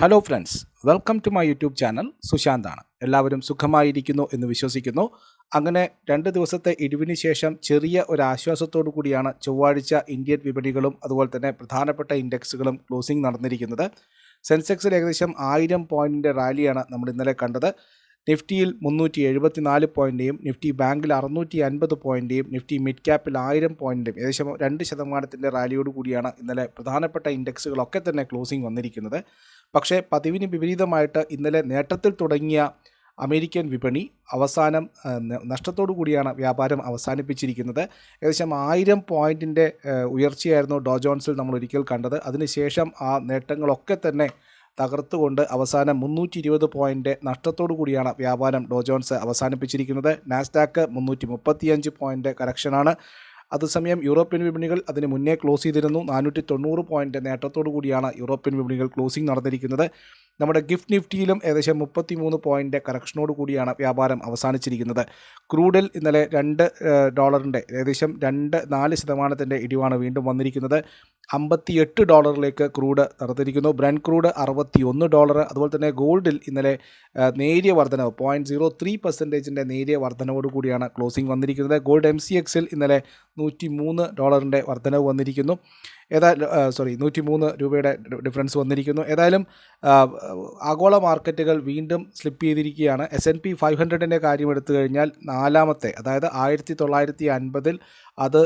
Hello friends welcome to my YouTube channel സുശാന്താണ്. എല്ലാവരും സുഖമായിരിക്കുന്നു എന്ന് വിശ്വസിക്കുന്നു. അങ്ങനെ രണ്ട് ദിവസത്തെ ഇടിവിന് ശേഷം ചെറിയ ഒരു ആശ്വാസത്തോടു കൂടിയാണ് ചൊവ്വാഴ്ച ഇന്ത്യൻ വിപണികളും അതുപോലെ തന്നെ പ്രധാനപ്പെട്ട ഇൻഡെക്സുകളും ക്ലോസിംഗ് നടന്നിരിക്കുന്നത്. സെൻസെക്സിൽ ഏകദേശം ആയിരം പോയിന്റിന്റെ റാലിയാണ് നമ്മൾ ഇന്നലെ കണ്ടത്. നിഫ്റ്റിയിൽ മുന്നൂറ്റി എഴുപത്തിനാല് പോയിന്റേയും നിഫ്റ്റി ബാങ്കിൽ അറുന്നൂറ്റി അൻപത് പോയിന്റേയും നിഫ്റ്റി മിഡ് ക്യാപ്പിൽ ആയിരം പോയിന്റും ഏകദേശം രണ്ട് ശതമാനത്തിന്റെ റാലിയോട് കൂടിയാണ് ഇന്നലെ പ്രധാനപ്പെട്ട ഇൻഡെക്സുകളൊക്കെ തന്നെ ക്ലോസിംഗ് വന്നിരിക്കുന്നത്. പക്ഷേ പതിവിന് വിപരീതമായിട്ട് ഇന്നലെ നേട്ടത്തിൽ തുടങ്ങിയ അമേരിക്കൻ വിപണി അവസാനം നഷ്ടത്തോടു കൂടിയാണ് വ്യാപാരം അവസാനിപ്പിച്ചിരിക്കുന്നത്. ഏകദേശം ആയിരം പോയിന്റിന്റെ ഉയർച്ചയായിരുന്നു ഡോജോൺസിൽ നമ്മൾ ഒരിക്കൽ കണ്ടത്. അതിനുശേഷം ആ നേട്ടങ്ങളൊക്കെ തന്നെ തകർത്തുകൊണ്ട് അവസാനം മുന്നൂറ്റി ഇരുപത് പോയിന്റ് നഷ്ടത്തോടു കൂടിയാണ് വ്യാപാരം ഡോജോൺസ് അവസാനിപ്പിച്ചിരിക്കുന്നത്. നാസ്ഡാക്ക് മുന്നൂറ്റി മുപ്പത്തിയഞ്ച് പോയിന്റ് കറക്ഷനാണ്. അതേസമയം യൂറോപ്യൻ വിപണികൾ അതിന് മുന്നേ ക്ലോസ് ചെയ്തിരുന്നു. നാനൂറ്റി തൊണ്ണൂറ് പോയിന്റ് നേട്ടത്തോടു കൂടിയാണ് യൂറോപ്യൻ വിപണികൾ ക്ലോസിംഗ് നടന്നിരിക്കുന്നത്. നമ്മുടെ ഗിഫ്റ്റ് നിഫ്റ്റിയിലും ഏകദേശം മുപ്പത്തി മൂന്ന് പോയിന്റ് കറക്ഷനോട് കൂടിയാണ് വ്യാപാരം അവസാനിച്ചിരിക്കുന്നത്. ക്രൂഡിൽ ഇന്നലെ രണ്ട് ഡോളറിന്റെ ഏകദേശം രണ്ട് നാല് ശതമാനത്തിന്റെ ഇടിവാണ് വീണ്ടും വന്നിരിക്കുന്നത്. അമ്പത്തിയെട്ട് ഡോളറിലേക്ക് ക്രൂഡ് നടത്തിയിരിക്കുന്നു. ബ്രൻ ക്രൂഡ് അറുപത്തി ഒന്ന് ഡോളർ അതുപോലെ തന്നെ ഗോൾഡിൽ ഇന്നലെ നേരിയ വർധനവ് പോയിന്റ് സീറോ ത്രീ പെർസെന്റേജിന്റെ നേരിയ വർധനവോട് കൂടിയാണ് ക്ലോസിംഗ് വന്നിരിക്കുന്നത്. ഗോൾഡ് എം സി എക്സിൽ ഇന്നലെ നൂറ്റി മൂന്ന് ഡോളറിന്റെ വർധനവ് വന്നിരിക്കുന്നു. ഏതായാലും സോറി നൂറ്റി മൂന്ന് രൂപയുടെ ഡിഫറൻസ് വന്നിരിക്കുന്നു. ഏതായാലും ആഗോള മാർക്കറ്റുകൾ വീണ്ടും സ്ലിപ്പ് ചെയ്തിരിക്കുകയാണ്. എസ് എൻ പി ഫൈവ് ഹൺഡ്രഡിന്റെ കാര്യം എടുത്തു കഴിഞ്ഞാൽ നാലാമത്തെ അതായത് ആയിരത്തി തൊള്ളായിരത്തി അൻപതിൽ അത്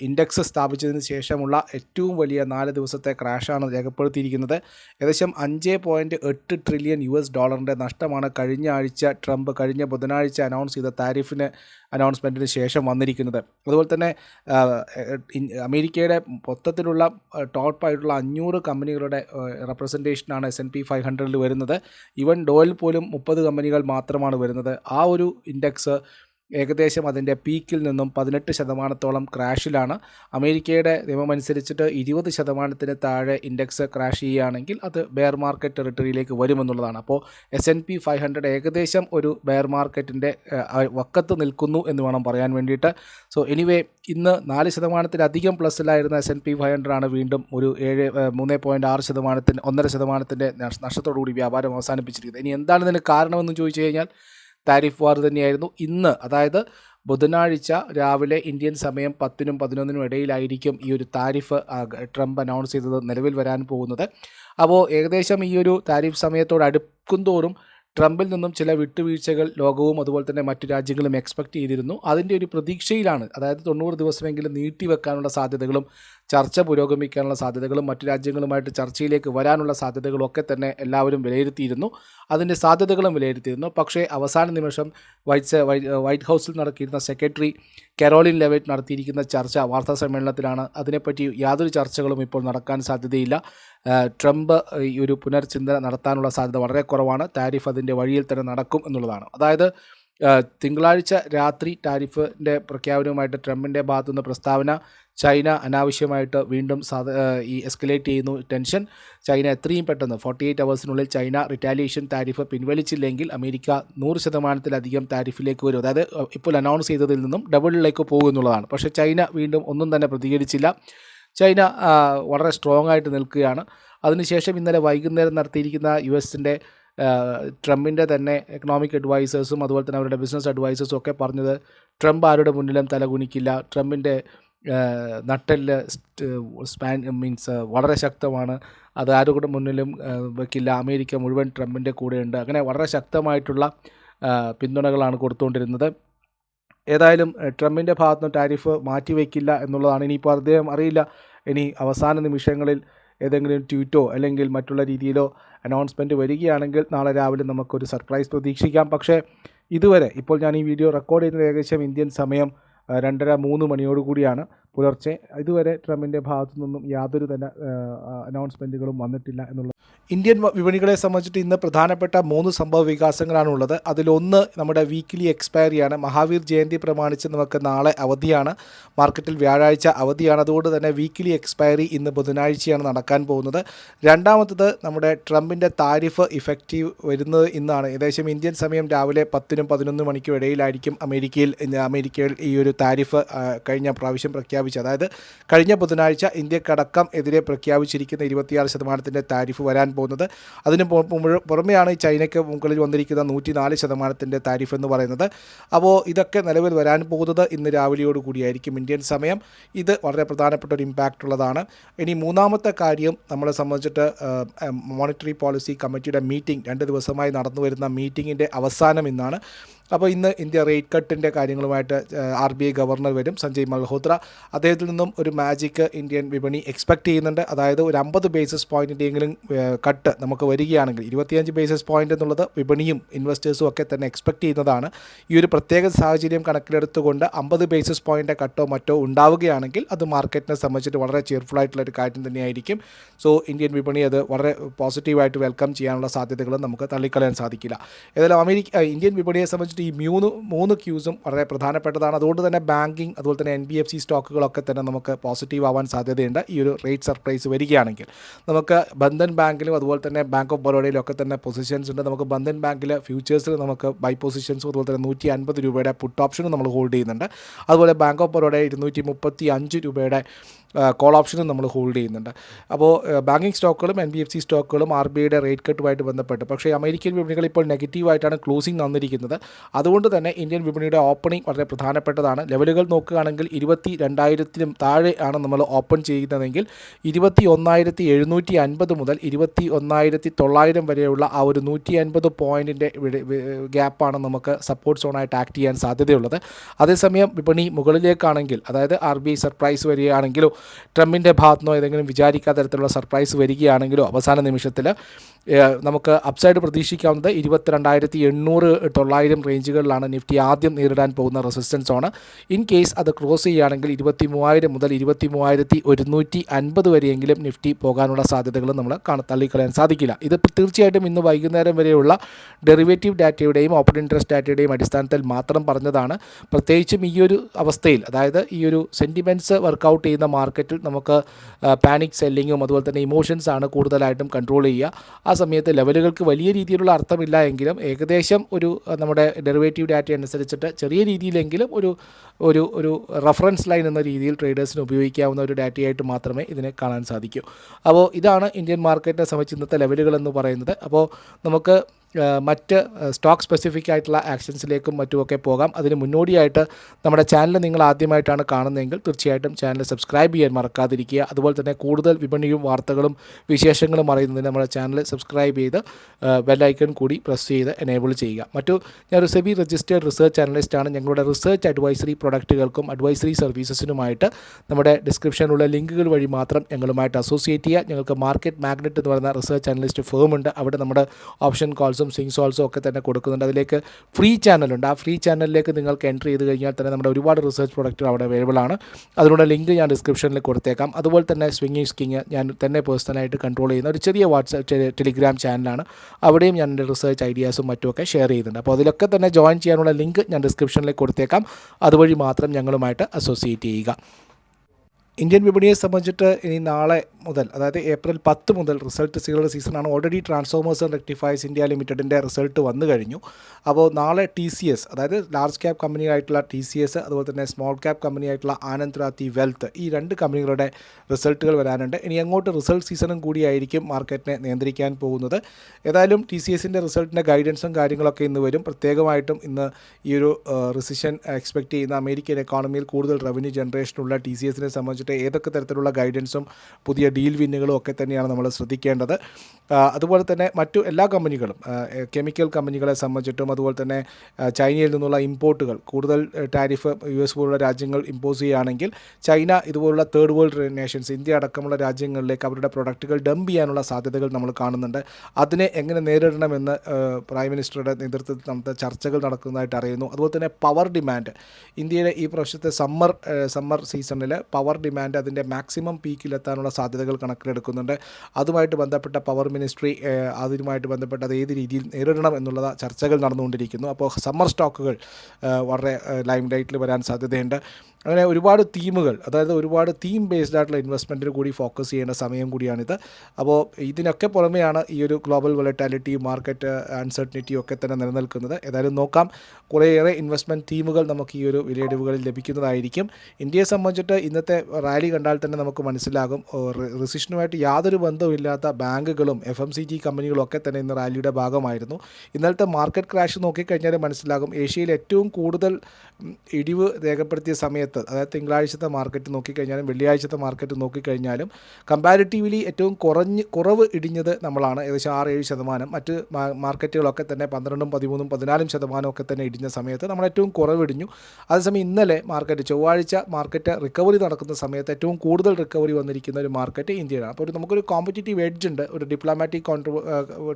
ഇൻഡെക്സ് സ്ഥാപിച്ചതിന് ശേഷമുള്ള ഏറ്റവും വലിയ നാല് ദിവസത്തെ ക്രാഷാണ് രേഖപ്പെടുത്തിയിരിക്കുന്നത്. ഏകദേശം അഞ്ച് പോയിന്റ് എട്ട് ട്രില്യൺ യു എസ് ഡോളറിന്റെ നഷ്ടമാണ്. കഴിഞ്ഞ ആഴ്ച ട്രംപ് കഴിഞ്ഞ ബുധനാഴ്ച അനൗൺസ് ചെയ്ത താരിഫിന് അനൗൺസ്മെന്റിന് ശേഷം വന്നിരിക്കുന്നത്. അതുപോലെ തന്നെ അമേരിക്കയുടെ മൊത്തത്തിലുള്ള ടോപ്പായിട്ടുള്ള അഞ്ഞൂറ് കമ്പനികളുടെ റെപ്രസെന്റേഷനാണ് എസ് എൻ പി ഫൈവ് ഹൺഡ്രഡിൽ വരുന്നത്. ഈവൻ ഡോയിൽ പോലും മുപ്പത് കമ്പനികൾ മാത്രമാണ് വരുന്നത്. ആ ഒരു ഇൻഡെക്സ് ഏകദേശം അതിന്റെ പീക്കിൽ നിന്നും പതിനെട്ട് ശതമാനത്തോളം ക്രാഷിലാണ്. അമേരിക്കയുടെ നിയമമനുസരിച്ചിട്ട് ഇരുപത് ശതമാനത്തിന് താഴെ ഇൻഡെക്സ് ക്രാഷ് ചെയ്യുകയാണെങ്കിൽ അത് ബെയർ മാർക്കറ്റ് ടെറിട്ടറിയിലേക്ക് വരുമെന്നുള്ളതാണ്. അപ്പോൾ S N P five hundred ഏകദേശം ഒരു ബെയർ മാർക്കറ്റിന്റെ വക്കത്ത് നിൽക്കുന്നു എന്ന് വേണം പറയാൻ വേണ്ടിയിട്ട്. സോ എനിവേ ഇന്ന് നാല് ശതമാനത്തിലധികം പ്ലസ്സിലായിരുന്ന S N P five hundred ആണ് വീണ്ടും ഒരു ഏഴ് മൂന്ന് പോയിന്റ് ആറ് ശതമാനത്തിന് ഒന്നര ശതമാനത്തിന്റെ നഷ്- നഷ്ടത്തോടുകൂടി വ്യാപാരം അവസാനിപ്പിച്ചിരിക്കുന്നത്. ഇനി എന്താണ് ഇതിന് കാരണമെന്ന് ചോദിച്ചു കഴിഞ്ഞാൽ താരിഫ് വാർ തന്നെയായിരുന്നു. ഇന്ന് അതായത് ബുധനാഴ്ച രാവിലെ ഇന്ത്യൻ സമയം പത്തിനും പതിനൊന്നിനും ഇടയിലായിരിക്കും ഈ ഒരു താരിഫ് ട്രംപ് അനൗൺസ് ചെയ്തത് നിലവിൽ വരാൻ പോകുന്നത്. അപ്പോൾ ഏകദേശം ഈ ഒരു താരിഫ് സമയത്തോട് അടുക്കും തോറും ട്രംപിൽ നിന്നും ചില വിട്ടുവീഴ്ചകൾ ലോകവും അതുപോലെ തന്നെ മറ്റു രാജ്യങ്ങളും എക്സ്പെക്റ്റ് ചെയ്തിരുന്നു. അതിന്റെ ഒരു പ്രതീക്ഷയിലാണ് അതായത് തൊണ്ണൂറ് ദിവസമെങ്കിലും നീട്ടിവെക്കാനുള്ള സാധ്യതകളും ചർച്ച പുരോഗമിക്കാനുള്ള സാധ്യതകളും മറ്റു രാജ്യങ്ങളുമായിട്ട് ചർച്ചയിലേക്ക് വരാനുള്ള സാധ്യതകളും ഒക്കെ തന്നെ എല്ലാവരും വിലയിരുത്തിയിരുന്നു. അതിന്റെ സാധ്യതകളും വിലയിരുത്തിയിരുന്നു. പക്ഷേ അവസാന നിമിഷം വൈറ്റ് വൈറ്റ് ഹൗസിൽ നടക്കിയിരുന്ന സെക്രട്ടറി കരോളിൻ ലെവറ്റ് നടത്തിയിരിക്കുന്ന ചർച്ച വാർത്താ സമ്മേളനത്തിലാണ്. അതിനെപ്പറ്റി യാതൊരു ചർച്ചകളും ഇപ്പോൾ നടക്കാൻ സാധ്യതയില്ല. ട്രംപ് ഈ ഒരു പുനർചിന്തന നടത്താനുള്ള സാധ്യത വളരെ കുറവാണ്. താരിഫ് അതിന്റെ വഴിയിൽ തന്നെ നടക്കും എന്നുള്ളതാണ്. അതായത് തിങ്കളാഴ്ച രാത്രി ടാരിഫിന്റെ പ്രഖ്യാപനവുമായിട്ട് ട്രംപിന്റെ ഭാഗത്തുനിന്ന് പ്രസ്താവന ചൈന അനാവശ്യമായിട്ട് വീണ്ടും ഈ എസ്കലേറ്റ് ചെയ്യുന്നു. ടെൻഷൻ ചൈന എത്രയും പെട്ടെന്ന് ഫോർട്ടി എയ്റ്റ് അവേഴ്സിനുള്ളിൽ ചൈന റിറ്റാലിയേഷൻ താരിഫ് പിൻവലിച്ചില്ലെങ്കിൽ അമേരിക്ക നൂറ് ശതമാനത്തിലധികം താരിഫിലേക്ക് വരും. അതായത് ഇപ്പോൾ അനൗൺസ് ചെയ്തതിൽ നിന്നും ഡബിളിലേക്ക് പോകും എന്നുള്ളതാണ്. പക്ഷേ ചൈന വീണ്ടും ഒന്നും തന്നെ പ്രതികരിച്ചില്ല. ചൈന വളരെ സ്ട്രോങ് ആയിട്ട് നിൽക്കുകയാണ്. അതിനുശേഷം ഇന്നലെ വൈകുന്നേരം നടത്തിയിരിക്കുന്ന യു എസിന്റെ ട്രംപിന്റെ തന്നെ എക്കണോമിക് അഡ്വൈസേഴ്സും അതുപോലെ തന്നെ അവരുടെ ബിസിനസ് അഡ്വൈസേഴ്സും ഒക്കെ പറഞ്ഞത് ട്രംപ് ആരുടെ മുന്നിലും തലകുനിക്കില്ല. ട്രംപിന്റെ നട്ടെല്ല് സ്പാൻ മീൻസ് വളരെ ശക്തമാണ്. അത് ആരുടെ മുന്നിലും വയ്ക്കില്ല അമേരിക്ക മുഴുവൻ ട്രംപിന്റെ കൂടെയുണ്ട്. അങ്ങനെ വളരെ ശക്തമായിട്ടുള്ള പിന്തുണകളാണ് കൊടുത്തുകൊണ്ടിരുന്നത്. ഏതായാലും ട്രംപിന്റെ ഭാഗത്തുനിന്ന് ടാരിഫ് മാറ്റിവെക്കില്ല എന്നുള്ളതാണ്. ഇനിയിപ്പോൾ അദ്ദേഹം അറിയില്ല. ഇനി അവസാന നിമിഷങ്ങളിൽ ഏതെങ്കിലും ട്വീറ്റോ അല്ലെങ്കിൽ മറ്റുള്ള രീതിയിലോ അനൗൺസ്മെന്റ് വരികയാണെങ്കിൽ നാളെ രാവിലെ നമുക്കൊരു സർപ്രൈസ് പ്രതീക്ഷിക്കാം. പക്ഷേ ഇതുവരെ ഇപ്പോൾ ഞാൻ ഈ വീഡിയോ റെക്കോർഡ് ചെയ്യുന്നത് ഏകദേശം ഇന്ത്യൻ സമയം രണ്ടര മൂന്ന് മണിയോടുകൂടിയാണ് പുലർച്ചെ. ഇതുവരെ ട്രംപിന്റെ ഭാഗത്തു നിന്നും യാതൊരു തന്നെ അനൗൺസ്മെന്റുകളും വന്നിട്ടില്ല എന്നുള്ളത് ഇന്ത്യൻ വിപണികളെ സംബന്ധിച്ചിട്ട് ഇന്ന് പ്രധാനപ്പെട്ട മൂന്ന് സംഭവ വികാസങ്ങളാണ് ഉള്ളത് അതിലൊന്ന് നമ്മുടെ വീക്കിലി എക്സ്പയറിയാണ് മഹാവീർ ജയന്തി പ്രമാണിച്ച് നമുക്ക് നാളെ അവധിയാണ്. മാർക്കറ്റിൽ വ്യാഴാഴ്ച അവധിയാണ്. അതുകൊണ്ട് തന്നെ വീക്കിലി എക്സ്പയറി ഇന്ന് ബുധനാഴ്ചയാണ് നടക്കാൻ പോകുന്നത്. രണ്ടാമത്തത് നമ്മുടെ ട്രംപിന്റെ താരിഫ് ഇഫക്റ്റീവ് വരുന്നത് ഇന്നാണ്. ഏകദേശം ഇന്ത്യൻ സമയം രാവിലെ പത്തിനും പതിനൊന്ന് മണിക്കും ഇടയിലായിരിക്കും അമേരിക്കയിൽ അമേരിക്കയിൽ ഈ ഒരു താരിഫ് കഴിഞ്ഞ പ്രാവശ്യം പ്രഖ്യാപിച്ചത്. അതായത് കഴിഞ്ഞ ബുധനാഴ്ച ഇന്ത്യക്കടക്കം എതിരെ പ്രഖ്യാപിച്ചിരിക്കുന്ന ഇരുപത്തിയാറ് ശതമാനത്തിന്റെ താരിഫ് വരാൻ പോകുന്നത്. അതിന് പുറമെയാണ് ചൈനയ്ക്ക് മുകളിൽ വന്നിരിക്കുന്ന നൂറ്റി നാല് ശതമാനത്തിന്റെ താരിഫ് എന്ന് പറയുന്നത്. അപ്പോൾ ഇതൊക്കെ നിലവിൽ വരാൻ പോകുന്നത് ഇന്ന് രാവിലെയോട് കൂടിയായിരിക്കും ഇന്ത്യൻ സമയം. ഇത് വളരെ പ്രധാനപ്പെട്ട ഒരു ഇമ്പാക്റ്റ് ഉള്ളതാണ്. ഇനി മൂന്നാമത്തെ കാര്യം നമ്മളെ സംബന്ധിച്ചിട്ട് മോണിറ്ററി പോളിസി കമ്മിറ്റിയുടെ മീറ്റിംഗ് രണ്ട് ദിവസമായി നടന്നു വരുന്ന മീറ്റിങ്ങിന്റെ അവസാനം ഇന്നാണ്. അപ്പോൾ ഇന്ന് ഇന്ത്യ റേറ്റ് കട്ടിന്റെ കാര്യങ്ങളുമായിട്ട് ആർ ബി ഐ ഗവർണർ വരും സഞ്ജയ് മൽഹോത്ര. അദ്ദേഹത്തിൽ നിന്നും ഒരു മാജിക്ക് ഇന്ത്യൻ വിപണി എക്സ്പെക്ട് ചെയ്യുന്നുണ്ട്. അതായത് ഒരു അമ്പത് ബേസിസ് പോയിന്റിന്റെയെങ്കിലും കട്ട് നമുക്ക് വരികയാണെങ്കിൽ ഇരുപത്തിയഞ്ച് ബേസിസ് പോയിന്റ് എന്നുള്ളത് വിപണിയും ഇൻവെസ്റ്റേഴ്സും ഒക്കെ തന്നെ എക്സ്പെക്ട് ചെയ്യുന്നതാണ്. ഈ ഒരു പ്രത്യേക സാഹചര്യം കണക്കിലെടുത്തുകൊണ്ട് അമ്പത് ബേസിസ് പോയിന്റ് കട്ടോ മറ്റോ ഉണ്ടാവുകയാണെങ്കിൽ അത് മാർക്കറ്റിനെ സംബന്ധിച്ചിട്ട് വളരെ ചെയർഫുൾ ആയിട്ടുള്ള ഒരു കാര്യം തന്നെയായിരിക്കും. സോ ഇന്ത്യൻ വിപണി അത് വളരെ പോസിറ്റീവായിട്ട് വെൽക്കം ചെയ്യാനുള്ള സാധ്യതകളും നമുക്ക് തള്ളിക്കളയാൻ സാധിക്കില്ല. ഏതായാലും അമേരിക്ക ഇന്ത്യൻ വിപണിയെ ഈ മൂന്ന് മൂന്ന് ക്യൂസും വളരെ പ്രധാനപ്പെട്ടതാണ്. അതുകൊണ്ട് തന്നെ ബാങ്കിങ് അതുപോലെ തന്നെ എൻ ബി എഫ് സി സ്റ്റോക്കുകളൊക്കെ തന്നെ നമുക്ക് പോസിറ്റീവ് ആവാൻ സാധ്യതയുണ്ട്. ഈ ഒരു റേറ്റ് സർപ്രൈസ് വരികയാണെങ്കിൽ. നമുക്ക് ബന്ധൻ ബാങ്കിലും അതുപോലെ തന്നെ ബാങ്ക് ഓഫ് ബറോഡയിലും ഒക്കെ തന്നെ പൊസിഷൻസ് ഉണ്ട്. നമുക്ക് ബന്ധൻ ബാങ്കിൽ ഫ്യൂച്ചേഴ്സിൽ നമുക്ക് ബൈ പൊസിഷൻസും അതുപോലെ തന്നെ നൂറ്റി അൻപത് രൂപയുടെ പുട്ട് ഓപ്ഷനും നമ്മൾ ഹോൾഡ് ചെയ്യുന്നുണ്ട്. അതുപോലെ ബാങ്ക് ഓഫ് ബറോഡ ഇരുന്നൂറ്റി മുപ്പത്തി അഞ്ച് രൂപയുടെ കോൾ ഓപ്ഷനും നമ്മൾ ഹോൾഡ് ചെയ്യുന്നുണ്ട്. അപ്പോൾ ബാങ്കിങ് സ്റ്റോക്കുകളും എൻ ബി എഫ് സി സ്റ്റോക്കുകളും ആർ ബി ഐയുടെ റേറ്റ് കട്ടുമായിട്ട് ബന്ധപ്പെട്ട്. പക്ഷേ അമേരിക്കൻ വിപണികൾ ഇപ്പോൾ നെഗറ്റീവായിട്ടാണ് ക്ലോസിംഗ് വന്നിരിക്കുന്നത്. അതുകൊണ്ട് തന്നെ ഇന്ത്യൻ വിപണിയുടെ ഓപ്പണിംഗ് വളരെ പ്രധാനപ്പെട്ടതാണ്. ലെവലുകൾ നോക്കുകയാണെങ്കിൽ ഇരുപത്തി രണ്ടായിരത്തിനും താഴെ ആണ് നമ്മൾ ഓപ്പൺ ചെയ്യുന്നതെങ്കിൽ ഇരുപത്തി ഒന്നായിരത്തി എഴുന്നൂറ്റി അൻപത് മുതൽ ഇരുപത്തി ഒന്നായിരത്തി തൊള്ളായിരം വരെയുള്ള ആ ഒരു നൂറ്റി അൻപത് പോയിന്റിന്റെ ഗ്യാപ്പാണ് നമുക്ക് സപ്പോർട്ട് സോണായിട്ട് ആക്ട് ചെയ്യാൻ സാധ്യതയുള്ളത്. അതേസമയം വിപണി മുകളിലേക്കാണെങ്കിൽ അതായത് ആർ ബി ഐ സർപ്രൈസ് വരികയാണെങ്കിലോ ട്രംപിന്റെ ഭാഗത്തുനിന്നോ ഏതെങ്കിലും വിചാരിക്കാത്ത തരത്തിലുള്ള സർപ്രൈസ് വരികയാണെങ്കിലോ അവസാന നിമിഷത്തിൽ നമുക്ക് അപ്സൈഡ് പ്രതീക്ഷിക്കാവുന്നത് ഇരുപത്തിരണ്ടായിരത്തി എണ്ണൂറ് തൊള്ളായിരം റേഞ്ചുകളിലാണ് നിഫ്റ്റി ആദ്യം നേരിടാൻ പോകുന്ന റെസിസ്റ്റൻസ് ആണ്. ഇൻ കേസ് അത് ക്രോസ് ചെയ്യുകയാണെങ്കിൽ ഇരുപത്തി മൂവായിരം മുതൽ ഇരുപത്തി മൂവായിരത്തി ഒരുന്നൂറ്റി അൻപത് വരെയെങ്കിലും നിഫ്റ്റി പോകാനുള്ള സാധ്യതകൾ നമ്മൾ തള്ളിക്കളയാൻ സാധിക്കില്ല. ഇത് തീർച്ചയായിട്ടും ഇന്ന് വൈകുന്നേരം വരെയുള്ള ഡെറിവേറ്റീവ് ഡാറ്റയുടെയും ഓപ്പൺ ഇൻട്രസ്റ്റ് ഡാറ്റയുടെയും അടിസ്ഥാനത്തിൽ മാത്രം പറഞ്ഞതാണ്. പ്രത്യേകിച്ചും ഈ ഒരു അവസ്ഥയിൽ അതായത് ഈ ഒരു സെന്റിമെന്റ്സ് വർക്കൗട്ട് ചെയ്യുന്ന മാർക്കറ്റിൽ നമുക്ക് പാനിക് സെല്ലിങ്ങും അതുപോലെ തന്നെ ഇമോഷൻസ് ആണ് കൂടുതലായിട്ടും കൺട്രോൾ ചെയ്യുക. സമയത്ത് ലെവലുകൾക്ക് വലിയ രീതിയിലുള്ള അർത്ഥമില്ല എങ്കിലും ഏകദേശം ഒരു നമ്മുടെ ഡെറിവേറ്റീവ് ഡാറ്റ അനുസരിച്ചിട്ട് ചെറിയ രീതിയിലെങ്കിലും ഒരു ഒരു ഒരു റഫറൻസ് ലൈൻ എന്ന രീതിയിൽ ട്രേഡേഴ്സിന് ഉപയോഗിക്കാവുന്ന ഒരു ഡാറ്റയായിട്ട് മാത്രമേ ഇതിനെ കാണാൻ സാധിക്കൂ. അപ്പോൾ ഇതാണ് ഇന്ത്യൻ മാർക്കറ്റിനെ സംബന്ധിച്ച് ഇന്നത്തെ ലെവലുകൾ എന്ന് പറയുന്നത്. അപ്പോൾ നമുക്ക് മറ്റ് സ്റ്റോക്ക് സ്പെസിഫിക് ആയിട്ടുള്ള ആക്ഷൻസിലേക്കും മറ്റുമൊക്കെ പോകാം. അതിന് മുന്നോടിയായിട്ട് നമ്മുടെ ചാനൽ നിങ്ങൾ ആദ്യമായിട്ടാണ് കാണുന്നതെങ്കിൽ തീർച്ചയായിട്ടും ചാനൽ സബ്സ്ക്രൈബ് ചെയ്യാൻ മറക്കാതിരിക്കുക. അതുപോലെ തന്നെ കൂടുതൽ വിപണിയും വാർത്തകളും വിശേഷങ്ങളും അറിയുന്നതിന് നമ്മുടെ ചാനൽ സബ്സ്ക്രൈബ് ചെയ്ത് ബെല്ലൈക്കൺ കൂടി പ്രസ് ചെയ്ത് എനേബിൾ ചെയ്യുക. മറ്റു ഞാൻ ഒരു സെബി രജിസ്റ്റേർഡ് റിസർച്ച് അനലിസ്റ്റാണ് ഞങ്ങളുടെ റിസർച്ച് അഡ്വൈസറി പ്രൊഡക്റ്റുകൾക്കും അഡ്വൈസറി സർവീസസിനുമായിട്ട് നമ്മുടെ ഡിസ്ക്രിപ്ഷനിലുള്ള ലിങ്കുകൾ വഴി മാത്രം ഞങ്ങളുമായിട്ട് അസോസിയേറ്റ് ചെയ്യുക. ഞങ്ങൾക്ക് മാർക്കറ്റ് മാഗ്നറ്റ് എന്ന് പറയുന്ന റിസർച്ച് അനലിസ്റ്റ് ഫേം ഉണ്ട്. അവിടെ നമ്മുടെ ഓപ്ഷൻ കോൾസും സ്വിംഗ് സോൾസും ഒക്കെ തന്നെ കൊടുക്കുന്നുണ്ട്. അതിലേക്ക് ഫ്രീ ചാനലുണ്ട്. ആ ഫ്രീ ചാനലിലേക്ക് നിങ്ങൾക്ക് എൻട്രി ചെയ്ത് കഴിഞ്ഞാൽ തന്നെ നമ്മുടെ ഒരുപാട് റിസർച്ച് പ്രൊഡക്റ്റുകൾ അവിടെ അവൈലബിൾ ആണ്. അതിനുള്ള ലിങ്ക് ഞാൻ ഡിസ്ക്രിപ്ഷനിൽ കൊടുത്തേക്കാം. അതുപോലെ തന്നെ സ്വിംഗിങ് സ്കിങ് ഞാൻ തന്നെ പേഴ്സണലായിട്ട് കൺട്രോൾ ചെയ്യുന്ന ഒരു ചെറിയ വാട്സാപ്പ് ടെലിഗ്രാം ചാനലാണ് അവിടെയും ഞാൻ എന്റെ റിസർച്ച് ഐഡിയാസും മറ്റുമൊക്കെ ഷെയർ ചെയ്യുന്നുണ്ട്. അപ്പോൾ അതിലൊക്കെ തന്നെ ജോയിൻ ചെയ്യാനുള്ള ലിങ്ക് ഞാൻ ഡിസ്ക്രിപ്ഷനിൽ കൊടുത്തേക്കാം. അതുവഴി മാത്രം ഞങ്ങളുമായിട്ട് അസോസിയേറ്റ് ചെയ്യുക. ഇന്ത്യൻ വിപണിയെ സംബന്ധിച്ചിട്ട് ഇനി നാളെ മുതൽ അതായത് ഏപ്രിൽ പത്ത് മുതൽ റിസൾട്ട് സീകളുടെ സീസണാണ് already transformers and rectifiers India ലിമിറ്റഡിന്റെ റിസൾട്ട് വന്നു കഴിഞ്ഞു. അപ്പോൾ നാളെ ടി സി എസ് അതായത് ലാർജ് ക്യാപ് കമ്പനി ആയിട്ടുള്ള ടി സി എസ് അതുപോലെ തന്നെ സ്മോൾ ക്യാപ് കമ്പനി ആയിട്ടുള്ള ആനന്ദ് റാത്തി വെൽത്ത് ഈ രണ്ട് കമ്പനികളുടെ റിസൾട്ടുകൾ വരാനുണ്ട്. ഇനി അങ്ങോട്ട് റിസൾട്ട് സീസണും കൂടിയായിരിക്കും മാർക്കറ്റിനെ നിയന്ത്രിക്കാൻ പോകുന്നത്? ഏതായാലും ടി സി എസിന്റെ റിസൾട്ടിന്റെ ഗൈഡൻസും കാര്യങ്ങളൊക്കെ ഇന്ന് വരും. പ്രത്യേകമായിട്ടും ഇന്ന് ഈ ഒരു റിസിഷൻ എക്സ്പെക്ട് ചെയ്യുന്ന അമേരിക്കൻ എക്കോണമിയിൽ കൂടുതൽ റവന്യൂ ജനറേഷനുള്ള ടി സി എസിനെ സംബന്ധിച്ചിട്ട് ഏതൊക്കെ തരത്തിലുള്ള ഗൈഡൻസും പുതിയ ഡീൽ വിന്നുകളും ഒക്കെ തന്നെയാണ് നമ്മൾ ശ്രദ്ധിക്കേണ്ടത്. അതുപോലെ തന്നെ മറ്റു എല്ലാ കമ്പനികളും കെമിക്കൽ കമ്പനികളെ സംബന്ധിച്ചിട്ടും അതുപോലെ തന്നെ ചൈനയിൽ നിന്നുള്ള ഇമ്പോർട്ടുകൾ കൂടുതൽ ടാരിഫ് യു എസ് പോലുള്ള രാജ്യങ്ങൾ ഇമ്പോസ് ചെയ്യുകയാണെങ്കിൽ ചൈന ഇതുപോലുള്ള തേർഡ് വേൾഡ് നേഷൻസ് ഇന്ത്യ അടക്കമുള്ള രാജ്യങ്ങളിലേക്ക് അവരുടെ പ്രൊഡക്റ്റുകൾ ഡംപ് ചെയ്യാനുള്ള സാധ്യതകൾ നമ്മൾ കാണുന്നുണ്ട്. അതിനെ എങ്ങനെ നേരിടണമെന്ന് പ്രൈം മിനിസ്റ്ററുടെ നേതൃത്വത്തിൽ നമുക്ക് ചർച്ചകൾ നടക്കുന്നതായിട്ട് അറിയുന്നു. അതുപോലെ തന്നെ പവർ ഡിമാൻഡ് ഇന്ത്യയിലെ ഈ പ്രാവശ്യത്തെ സമ്മർ സമ്മർ സീസണിൽ പവർ ഡിമാൻഡ് അതിന്റെ മാക്സിമം പീക്കിലെത്താനുള്ള സാധ്യതകൾ കണക്കിലെടുക്കുന്നുണ്ട്. അതുമായിട്ട് ബന്ധപ്പെട്ട പവർ മിനിസ്ട്രി അതുമായിട്ട് ബന്ധപ്പെട്ട അത് ഏത് രീതിയിൽ നേരിടണം എന്നുള്ള ചർച്ചകൾ നടന്നുകൊണ്ടിരിക്കുന്നു. അപ്പോൾ സമ്മർ സ്റ്റോക്കുകൾ വളരെ ലൈം ലൈറ്റിൽ വരാൻ സാധ്യതയുണ്ട്. അങ്ങനെ ഒരുപാട് തീമുകൾ അതായത് ഒരുപാട് തീം ബേസ്ഡ് ആയിട്ടുള്ള ഇൻവെസ്റ്റ്മെന്റിന് കൂടി ഫോക്കസ് ചെയ്യേണ്ട സമയം കൂടിയാണിത്. അപ്പോൾ ഇതിനൊക്കെ പുറമെയാണ് ഈ ഒരു ഗ്ലോബൽ വൊളറ്റാലിറ്റി മാർക്കറ്റ് അൺസർട്ടനിറ്റിയും ഒക്കെ തന്നെ നിലനിൽക്കുന്നത്. ഏതായാലും നോക്കാം. കുറേയേറെ ഇൻവെസ്റ്റ്മെന്റ് തീമുകൾ നമുക്ക് ഈ ഒരു വിലയിടിവുകളിൽ ലഭിക്കുന്നതായിരിക്കും. ഇന്ത്യയെ സംബന്ധിച്ചിട്ട് ഇന്നത്തെ റാലി കണ്ടാൽ തന്നെ നമുക്ക് മനസ്സിലാകും. റിസിഷനുമായിട്ട് യാതൊരു ബന്ധവുമില്ലാത്ത ബാങ്കുകളും എഫ് എം സി ജി കമ്പനികളും ഒക്കെ തന്നെ ഇന്ന് റാലിയുടെ ഭാഗമായിരുന്നു. ഇന്നലത്തെ മാർക്കറ്റ് ക്രാഷ് നോക്കിക്കഴിഞ്ഞാൽ മനസ്സിലാകും ഏഷ്യയിൽ ഏറ്റവും കൂടുതൽ ഇടിവ് രേഖപ്പെടുത്തിയ സമയത്ത് അതായത് തിങ്കളാഴ്ചത്തെ മാർക്കറ്റ് നോക്കിക്കഴിഞ്ഞാലും വെള്ളിയാഴ്ചത്തെ മാർക്കറ്റ് നോക്കിക്കഴിഞ്ഞാലും കമ്പാരിറ്റീവ്ലി ഏറ്റവും കുറഞ്ഞ് കുറവ് ഇടിഞ്ഞത് നമ്മളാണ്. ഏകദേശം ആറ് ഏഴ് ശതമാനം. മറ്റ് മാർക്കറ്റുകളൊക്കെ തന്നെ പന്ത്രണ്ടും പതിമൂന്നും പതിനാലും ശതമാനം ഒക്കെ തന്നെ ഇടിഞ്ഞ സമയത്ത് നമ്മൾ ഏറ്റവും കുറവിടിഞ്ഞു അതേസമയം ഇന്നലെ മാർക്കറ്റ് ചൊവ്വാഴ്ച മാർക്കറ്റ് റിക്കവറി നടക്കുന്ന സമയത്ത് ഏറ്റവും കൂടുതൽ റിക്കവറി വന്നിരിക്കുന്ന ഒരു മാർക്കറ്റ് ഇന്ത്യയിലാണ് അപ്പോൾ ഒരു നമുക്കൊരു കോമ്പറ്റേറ്റീവ് എഡ്ജ് ഉണ്ട്. ഒരു ഡിപ്ലോമാറ്റിക് കോൺട്രോ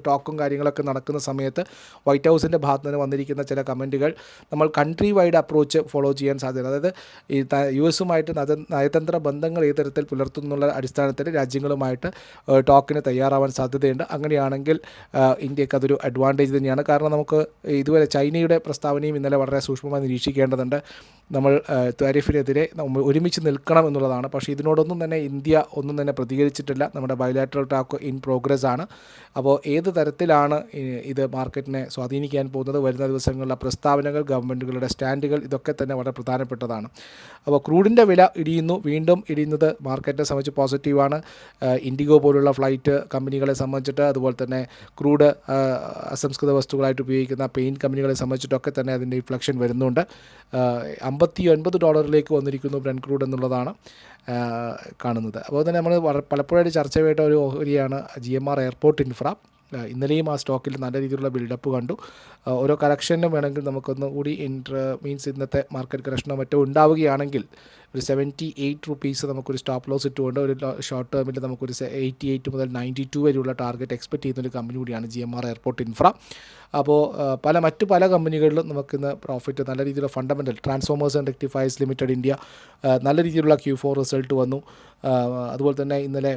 ടോക്കും കാര്യങ്ങളൊക്കെ നടക്കുന്ന സമയത്ത് വൈറ്റ് ഹൗസിന്റെ ഭാഗത്ത് നിന്ന് വന്നിരിക്കുന്ന ചില കമന്റുകൾ നമ്മൾ കൺട്രി വൈഡ് അപ്രോച്ച് ഫോളോ ചെയ്യാൻ സാധ്യത അതായത് ഈ യു എസുമായിട്ട് നയ നയതന്ത്ര ബന്ധങ്ങൾ ഏത് തരത്തിൽ പുലർത്തുന്നുള്ള അടിസ്ഥാനത്തിൽ രാജ്യങ്ങളുമായിട്ട് ടോക്കിന് തയ്യാറാവാൻ സാധ്യതയുണ്ട്. അങ്ങനെയാണെങ്കിൽ ഇന്ത്യയ്ക്ക് അതൊരു അഡ്വാന്റേജ് തന്നെയാണ്. കാരണം നമുക്ക് ഇതുവരെ ചൈനയുടെ പ്രസ്താവനയും ഇന്നലെ വളരെ സൂക്ഷ്മമായി നിരീക്ഷിക്കേണ്ടതുണ്ട്. നമ്മൾ താരിഫിനെതിരെ ഒരുമിച്ച് നിൽക്കണം എന്നുള്ളതാണ്. പക്ഷേ ഇതിനോടൊന്നും തന്നെ ഇന്ത്യ ഒന്നും തന്നെ പ്രതികരിച്ചിട്ടില്ല. നമ്മുടെ ബയലാറ്ററൽ ടാക്ക് ഇൻ പ്രോഗ്രസ് ആണ്. അപ്പോൾ ഏത് തരത്തിലാണ് ഇത് മാർക്കറ്റിനെ സ്വാധീനിക്കാൻ പോകുന്നത്? വരുന്ന ദിവസങ്ങളിലെ പ്രസ്താവനകൾ ഗവൺമെന്റുകളുടെ സ്റ്റാൻഡുകൾ ഇതൊക്കെ തന്നെ വളരെ പ്രധാനപ്പെട്ടതാണ്. അപ്പോൾ ക്രൂഡിന്റെ വില ഇടിയുന്നു. വീണ്ടും ഇടിയുന്നത് മാർക്കറ്റിനെ സംബന്ധിച്ച് പോസിറ്റീവാണ് ഇൻഡിഗോ പോലുള്ള ഫ്ലൈറ്റ് കമ്പനികളെ സംബന്ധിച്ചിട്ട് അതുപോലെ തന്നെ ക്രൂഡ് അസംസ്കൃത വസ്തുക്കളായിട്ട് ഉപയോഗിക്കുന്ന പെയിന്റ് കമ്പനികളെ സംബന്ധിച്ചിട്ടൊക്കെ തന്നെ അതിന്റെ ഇൻഫ്ലക്ഷൻ വരുന്നുണ്ട്. അമ്പത്തി ഒൻപത് ഡോളറിലേക്ക് വന്നിരിക്കുന്നു ബ്രൻ ക്രൂഡ് എന്നുള്ളതാണ്. കാണുന്നത്. അപ്പോൾ തന്നെ നമ്മൾ പലപ്പോഴായിട്ട് ചർച്ച ചെയ്യേണ്ട ഒരു ഓഹരിയാണ് G M R airport infra. ഇന്നലെയും ആ സ്റ്റോക്കിൽ നല്ല രീതിയിലുള്ള ബിൽഡപ്പ് കണ്ടു. ഓരോ കറക്ഷനും വേണമെങ്കിൽ നമുക്കൊന്ന് കൂടി ഇൻട്ര മീൻസ് ഇന്നത്തെ മാർക്കറ്റ് കറക്ഷനോ മറ്റോ ഉണ്ടാവുകയാണെങ്കിൽ ഒരു സെവന്റി എയ്റ്റ് റുപ്പീസ് നമുക്കൊരു സ്റ്റോപ്പ് ലോസ് ഇട്ടുകൊണ്ട് ഒരു ഷോർട്ട് ടേമിൽ നമുക്കൊരു എയ്റ്റി എയ്റ്റ് മുതൽ നയന്റി ടു വരെയുള്ള ടാർഗറ്റ് എക്സ്പെക്ട് ചെയ്യുന്ന ഒരു കമ്പനി കൂടിയാണ് G M R airport infra അപ്പോൾ പല മറ്റ് പല കമ്പനികളിലും നമുക്കിന്ന് പ്രോഫിറ്റ് നല്ല രീതിയിലുള്ള fundamental transformers and rectifiers limited India നല്ല രീതിയിലുള്ള ക്യൂ ഫോർ റിസൾട്ട് വന്നു. അതുപോലെ തന്നെ ഇന്നലെ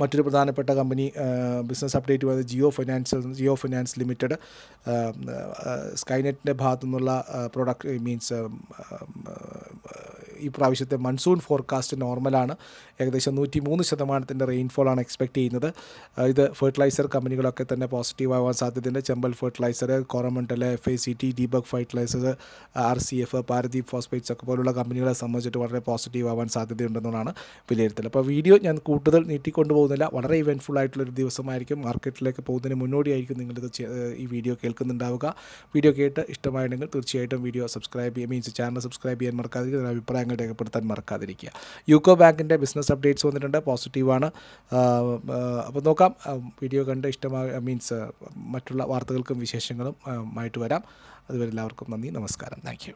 മറ്റൊരു പ്രധാനപ്പെട്ട കമ്പനി ബിസിനസ് അപ്ഡേറ്റ് വന്നത് Jio finance Jio finance limited. സ്കൈനെറ്റിന്റെ ഭാഗത്തു നിന്നുള്ള പ്രൊഡക്റ്റ് മീൻസ് ഈ പ്രാവശ്യത്തെ മൺസൂൺ ഫോർകാസ്റ്റ് നോർമലാണ് ഏകദേശം നൂറ്റി മൂന്ന് ശതമാനത്തിന്റെ റെയിൻഫോളാണ് എക്സ്പെക്ട് ചെയ്യുന്നത്. ഇത് ഫെർട്ടിലൈസർ കമ്പനികളൊക്കെ തന്നെ പോസിറ്റീവ് ആവാൻ സാധ്യതയുണ്ട്. Chambal fertiliser Coromandel F I C T Deepak fertilisers R C F Paradeep phosphates ഒക്കെ പോലുള്ള കമ്പനികളെ സംബന്ധിച്ചിട്ട് വളരെ പോസിറ്റീവ് ആവാൻ സാധ്യതയുണ്ടെന്നാണ് വിലയിരുത്തൽ. അപ്പോൾ വീഡിയോ ഞാൻ കൂടുതൽ നീട്ടിക്കൊണ്ടു പോകുന്നില്ല വളരെ ഇവന്റ്ഫുൾ ആയിട്ടുള്ളൊരു ദിവസമായിരിക്കും. മാർക്കറ്റിലേക്ക് പോകുന്നതിന് മുന്നോടിയായിരിക്കും നിങ്ങളിത് ഈ വീഡിയോ കേൾക്കുന്നുണ്ടാവുക. വീഡിയോ കേട്ട് ഇഷ്ടമായിട്ടുണ്ടെങ്കിൽ തീർച്ചയായിട്ടും വീഡിയോ സബ്സ്ക്രൈബ് ചെയ്യുക മീൻസ് ചാനൽ സബ്സ്ക്രൈബ് ചെയ്യാൻ മറക്കാതിരിക്കുക. നിങ്ങളുടെ രേഖപ്പെടുത്താൻ മറക്കാതിരിക്കുക. യൂക്കോ ബാങ്കിന്റെ ബിസിനസ് അപ്ഡേറ്റ്സ് വന്നിട്ടുണ്ട് പോസിറ്റീവാണ്. അപ്പോൾ നോക്കാം. വീഡിയോ കണ്ട് ഇഷ്ടമായ മീൻസ് മറ്റുള്ള വാർത്തകൾക്കും വിശേഷങ്ങളും ആയിട്ട് വരാം. അതുവരെ എല്ലാവർക്കും നന്ദി നമസ്കാരം. Thank you.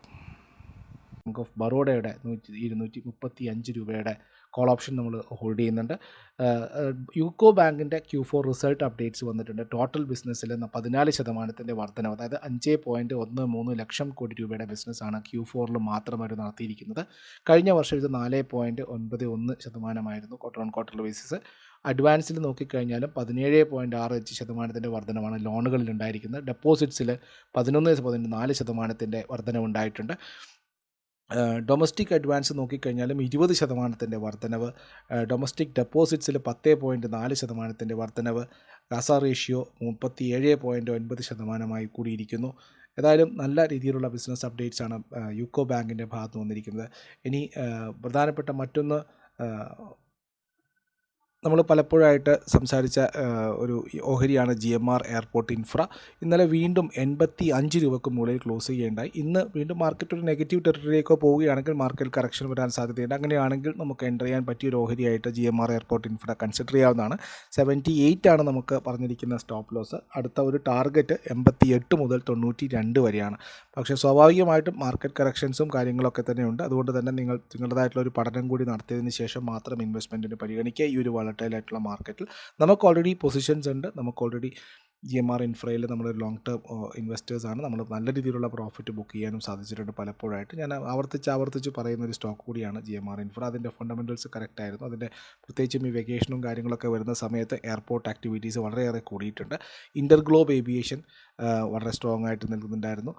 ബാങ്ക് ഓഫ് ബറോഡയുടെ നൂറ്റി ഇരുന്നൂറ്റി മുപ്പത്തി അഞ്ച് രൂപയുടെ കോൾ ഓപ്ഷൻ നമ്മൾ ഹോൾഡ് ചെയ്യുന്നുണ്ട്. യൂക്കോ ബാങ്കിന്റെ ക്യൂ ഫോർ റിസൾട്ട് അപ്ഡേറ്റ്സ് വന്നിട്ടുണ്ട്. ടോട്ടൽ ബിസിനസ്സിൽ പതിനാല് ശതമാനത്തിന്റെ വർധനവ് അതായത് അഞ്ച് പോയിന്റ് ഒന്ന് മൂന്ന് ലക്ഷം കോടി രൂപയുടെ ബിസിനസ്സാണ് ക്യൂ ഫോറിൽ മാത്രമായിട്ട് നടത്തിയിരിക്കുന്നത്. കഴിഞ്ഞ വർഷം ഇത് നാല് പോയിന്റ് ഒൻപത് ഒന്ന് ശതമാനമായിരുന്നു ക്വാർട്ടർ ഓൺ ക്വാർട്ടർ ബേസിസ് അഡ്വാൻസിൽ നോക്കിക്കഴിഞ്ഞാലും പതിനേഴ് പോയിന്റ് ആറ് അഞ്ച് ശതമാനത്തിന്റെ വർധനമാണ് ലോണുകളിൽ ഉണ്ടായിരിക്കുന്നത്. ഡെപ്പോസിറ്റ്സിൽ പതിനൊന്ന് പതിനൊന്ന് നാല് ശതമാനത്തിന്റെ വർധനവുണ്ടായിട്ടുണ്ട്. ഡൊമസ്റ്റിക് അഡ്വാൻസ് നോക്കിക്കഴിഞ്ഞാലും ഇരുപത് ശതമാനത്തിന്റെ വർധനവ് ഡൊമസ്റ്റിക് ഡെപ്പോസിറ്റ്സിൽ പത്ത് പോയിന്റ് നാല് ശതമാനത്തിന്റെ വർധനവ് കസ റേഷ്യോ മുപ്പത്തി ഏഴ് പോയിന്റ് ഒൻപത് ശതമാനമായി കൂടിയിരിക്കുന്നു. ഏതായാലും നല്ല രീതിയിലുള്ള ബിസിനസ് അപ്ഡേറ്റ്സ് ആണ് യുക്കോ ബാങ്കിന്റെ ഭാഗത്ത് വന്നിരിക്കുന്നത്. ഇനി പ്രധാനപ്പെട്ട മറ്റൊന്ന് നമ്മൾ പലപ്പോഴായിട്ട് സംസാരിച്ച ഒരു ഓഹരിയാണ് G M R airport infra. ഇന്നലെ വീണ്ടും എൺപത്തി അഞ്ച് രൂപക്ക് മുകളിൽ ക്ലോസ് ചെയ്യുകയുണ്ടായി. ഇന്ന് വീണ്ടും മാർക്കറ്റ് ഒരു നെഗറ്റീവ് ടെറിട്ടറിയിലേക്കോ പോവുകയാണെങ്കിൽ മാർക്കറ്റിൽ കറക്ഷൻ വരാൻ സാധ്യതയുണ്ട്. അങ്ങനെയാണെങ്കിൽ നമുക്ക് എന്റർ ചെയ്യാൻ പറ്റിയ ഒരു ഓഹരിയായിട്ട് G M R airport infra consider ചെയ്യാവുന്നതാണ്. സെവന്റി എയ്റ്റ് ആണ് നമുക്ക് പറഞ്ഞിരിക്കുന്ന സ്റ്റോപ്പ് ലോസ് അടുത്ത ഒരു ടാർഗറ്റ് എൺപത്തി എട്ട് മുതൽ തൊണ്ണൂറ്റി രണ്ട് വരെയാണ്. പക്ഷേ സ്വാഭാവികമായിട്ടും മാർക്കറ്റ് കറക്ഷൻസും കാര്യങ്ങളൊക്കെ തന്നെയുണ്ട്. അതുകൊണ്ട് തന്നെ നിങ്ങൾ നിങ്ങളുടേതായിട്ടുള്ള ഒരു പഠനം കൂടി നടത്തിയതിന് ശേഷം മാത്രം ഇൻവെസ്റ്റ്മെന്റിന് പരിഗണിക്കുക. ഈ ഒരു ആയിട്ടുള്ള മാർക്കറ്റിൽ നമുക്ക് ഓൾറെഡി പൊസിഷൻസ് ഉണ്ട്. നമുക്ക് ഓൾറെഡി ജി എം ആർ ഇൻഫ്രയിൽ നമ്മളൊരു ലോങ് ടേം ഇൻവെസ്റ്റേഴ്സാണ് നമ്മൾ നല്ല രീതിയിലുള്ള പ്രോഫിറ്റ് ബുക്ക് ചെയ്യാനും സാധിച്ചിട്ടുണ്ട് പലപ്പോഴായിട്ട്. ഞാൻ ആവർത്തിച്ച് ആവർത്തിച്ച് പറയുന്ന ഒരു സ്റ്റോക്ക് കൂടിയാണ് ജി എം ആർ ഇൻഫ്ര അതിന്റെ ഫണ്ടമെന്റൽസ് കറക്റ്റ് ആയിരുന്നു. അതിന്റെ പ്രത്യേകിച്ചും ഈ വെക്കേഷനും കാര്യങ്ങളൊക്കെ വരുന്ന സമയത്ത് എയർപോർട്ട് ആക്ടിവിറ്റീസ് വളരെയേറെ കൂടിയിട്ടുണ്ട്. ഇന്റർഗ്ലോബ് ഏവിയേഷൻ വളരെ സ്ട്രോങ് ആയിട്ട് നിൽക്കുന്നുണ്ടായിരുന്നു.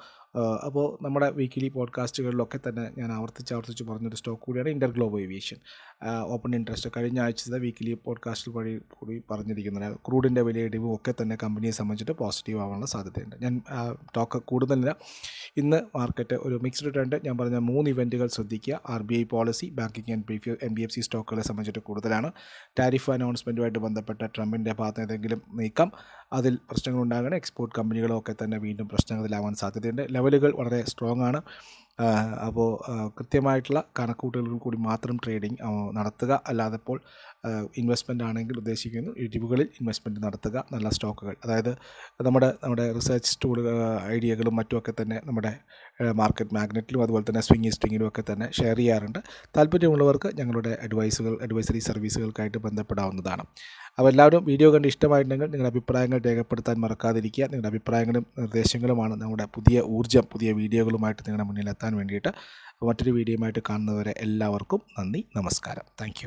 അപ്പോൾ നമ്മുടെ വീക്കിലി പോഡ്കാസ്റ്റുകളിലൊക്കെ തന്നെ ഞാൻ ആവർത്തിച്ച് ആവർത്തിച്ച് പറഞ്ഞൊരു സ്റ്റോക്ക് കൂടിയാണ് InterGlobe aviation open interest കഴിഞ്ഞ ആഴ്ചത്തെ വീക്കിലി പോഡ്കാസ്റ്റിൽ വഴി കൂടി പറഞ്ഞിരിക്കുന്നത് ക്രൂഡിന്റെ വിലയിടിവും ഒക്കെ തന്നെ കമ്പനിയെ സംബന്ധിച്ചിട്ട് പോസിറ്റീവ് ആവാനുള്ള സാധ്യതയുണ്ട്. ഞാൻ ടോക്ക് കൂടുതലില്ല. ഇന്ന് മാർക്കറ്റ് ഒരു മിക്സ്ഡ് ട്രെൻഡ് ഞാൻ പറഞ്ഞ മൂന്ന് ഇവന്റുകൾ ശ്രദ്ധിക്കുക. R B I policy banking and B M B F C സ്റ്റോക്കുകളെ സംബന്ധിച്ചിട്ട് കൂടുതലാണ്. ടാരിഫ് അനൗൺസ്മെന്റുമായിട്ട് ബന്ധപ്പെട്ട ട്രംപിന്റെ ഭാഗത്ത് ഏതെങ്കിലും നീക്കം അതിൽ പ്രശ്നങ്ങൾ ഉണ്ടാകണം. എക്സ്പോർട്ട് കമ്പനികളും ഒക്കെ തന്നെ വീണ്ടും പ്രശ്നങ്ങളിലാവാൻ സാധ്യതയുണ്ട്. ലെവലുകൾ വളരെ സ്ട്രോങ് ആണ്. അപ്പോൾ കൃത്യമായിട്ടുള്ള കണക്കൂട്ടലുകൾ കൂടി മാത്രം ട്രേഡിംഗ് നടത്തുക. അല്ലാതെ ഇപ്പോൾ ഇൻവെസ്റ്റ്മെന്റ് ആണെങ്കിൽ ഉദ്ദേശിക്കുന്നു ഇടിവുകളിൽ ഇൻവെസ്റ്റ്മെന്റ് നടത്തുക നല്ല സ്റ്റോക്കുകൾ. അതായത് നമ്മുടെ നമ്മുടെ റിസർച്ച് ടൂൾ ഐഡിയകളും മറ്റുമൊക്കെ തന്നെ നമ്മുടെ മാർക്കറ്റ് മാഗ്നറ്റിലും അതുപോലെ തന്നെ സ്വിംഗ് സ്റ്റിങ്ങിലും ഒക്കെ തന്നെ ഷെയർ ചെയ്യാറുണ്ട്. താല്പര്യമുള്ളവർക്ക് ഞങ്ങളുടെ അഡ്വൈസുകൾ അഡ്വൈസറി സർവീസുകൾക്കായിട്ട് ബന്ധപ്പെടാവുന്നതാണ്. അപ്പോൾ എല്ലാവരും വീഡിയോ കണ്ട് ഇഷ്ടമായിട്ടുണ്ടെങ്കിൽ നിങ്ങളുടെ അഭിപ്രായങ്ങൾ രേഖപ്പെടുത്താൻ മറക്കാതിരിക്കുക. നിങ്ങളുടെ അഭിപ്രായങ്ങളും നിർദ്ദേശങ്ങളുമാണ് നമ്മുടെ പുതിയ ഊർജം പുതിയ വീഡിയോകളുമായിട്ട് നിങ്ങളുടെ മുന്നിൽ എത്താൻ വേണ്ടിയിട്ട് മറ്റൊരു വീഡിയോയുമായിട്ട് കാണുന്നവരെ എല്ലാവർക്കും നന്ദി നമസ്കാരം. താങ്ക്